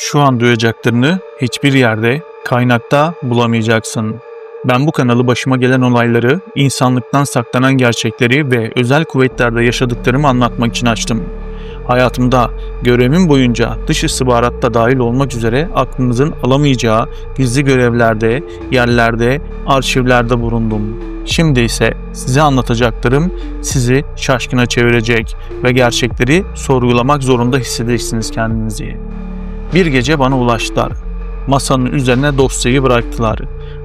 Şu an duyacaklarını hiçbir yerde, kaynakta bulamayacaksın. Ben bu kanalı başıma gelen olayları, insanlıktan saklanan gerçekleri ve özel kuvvetlerde yaşadıklarımı anlatmak için açtım. Hayatımda görevim boyunca dış istihbaratta dahil olmak üzere aklınızın alamayacağı gizli görevlerde, yerlerde, arşivlerde bulundum. Şimdi ise size anlatacaklarım sizi şaşkına çevirecek ve gerçekleri sorgulamak zorunda hissedeceksiniz kendinizi. Bir gece bana ulaştılar. Masanın üzerine dosyayı bıraktılar.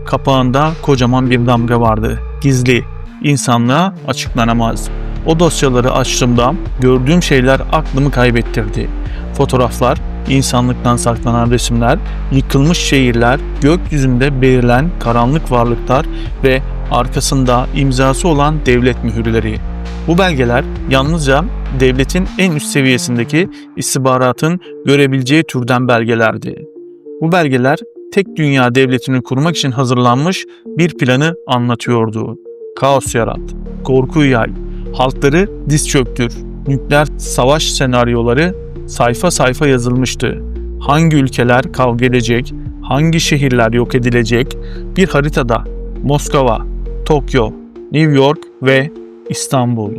Kapağında kocaman bir damga vardı. Gizli, insanlığa açıklanamaz. O dosyaları açtığımda gördüğüm şeyler aklımı kaybettirdi. Fotoğraflar, insanlıktan saklanan resimler, yıkılmış şehirler, gökyüzünde belirlen karanlık varlıklar ve arkasında imzası olan devlet mühürleri. Bu belgeler yalnızca devletin en üst seviyesindeki istihbaratın görebileceği türden belgelerdi. Bu belgeler tek dünya devletini kurmak için hazırlanmış bir planı anlatıyordu. Kaos yarat, korku yay, halkları diz çöktür, nükleer savaş senaryoları sayfa sayfa yazılmıştı. Hangi ülkeler kavga edecek, hangi şehirler yok edilecek bir haritada Moskova, Tokyo, New York ve İstanbul.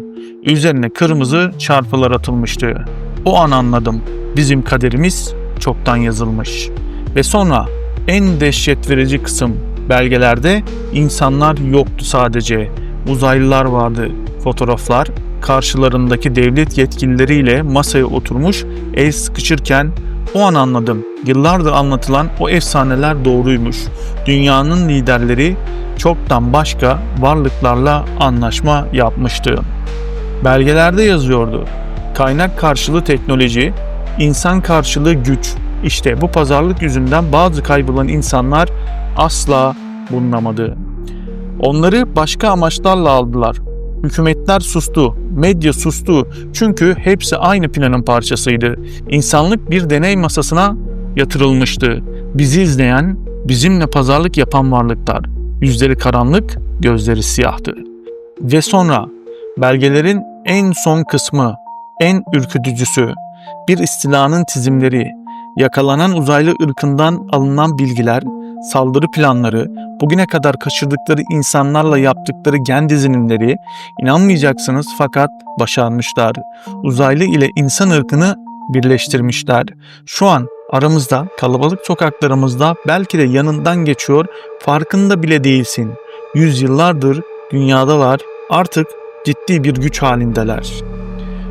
Üzerine kırmızı çarpılar atılmıştı. O an anladım. Bizim kaderimiz çoktan yazılmış. Ve sonra en dehşet verici kısım belgelerde insanlar yoktu sadece. Uzaylılar vardı. Fotoğraflar karşılarındaki devlet yetkilileriyle masaya oturmuş el sıkışırken o an anladım. Yıllardır anlatılan o efsaneler doğruymuş. Dünyanın liderleri çoktan başka varlıklarla anlaşma yapmıştı. Belgelerde yazıyordu. Kaynak karşılığı teknoloji, insan karşılığı güç. İşte bu pazarlık yüzünden bazı kaybolan insanlar asla bulunamadı. Onları başka amaçlarla aldılar. Hükümetler sustu, medya sustu çünkü hepsi aynı planın parçasıydı. İnsanlık bir deney masasına yatırılmıştı. Bizi izleyen, bizimle pazarlık yapan varlıklar. Yüzleri karanlık, gözleri siyahtı. Ve sonra belgelerin en son kısmı, en ürkütücüsü, bir istilanın çizimleri, yakalanan uzaylı ırkından alınan bilgiler, saldırı planları, bugüne kadar kaçırdıkları insanlarla yaptıkları gen dizinimleri, inanmayacaksınız fakat başarmışlar. Uzaylı ile insan ırkını birleştirmişler. Şu an aramızda, kalabalık sokaklarımızda belki de yanından geçiyor, farkında bile değilsin. Yüzyıllardır dünyadalar, artık ciddi bir güç halindeler.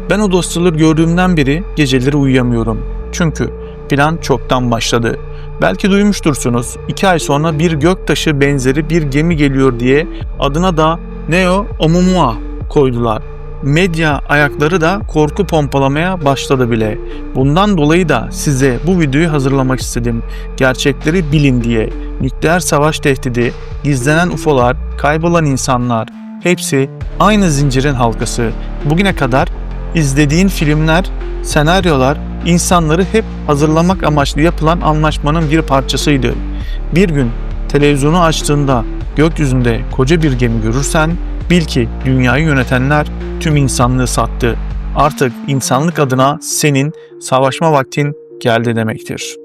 Ben o dosyaları gördüğümden beri geceleri uyuyamıyorum. Çünkü plan çoktan başladı. Belki duymuştursunuz. iki ay sonra bir göktaşı benzeri bir gemi geliyor diye adına da Neo Oumuamua koydular. Medya ayakları da korku pompalamaya başladı bile. Bundan dolayı da size bu videoyu hazırlamak istedim. Gerçekleri bilin diye. Nükleer savaş tehdidi, gizlenen UFO'lar, kaybolan insanlar hepsi aynı zincirin halkası. Bugüne kadar izlediğin filmler, senaryolar insanları hep hazırlamak amaçlı yapılan anlaşmanın bir parçasıydı. Bir gün televizyonu açtığında gökyüzünde koca bir gemi görürsen bil ki dünyayı yönetenler tüm insanlığı sattı. Artık insanlık adına senin savaşma vaktin geldi demektir.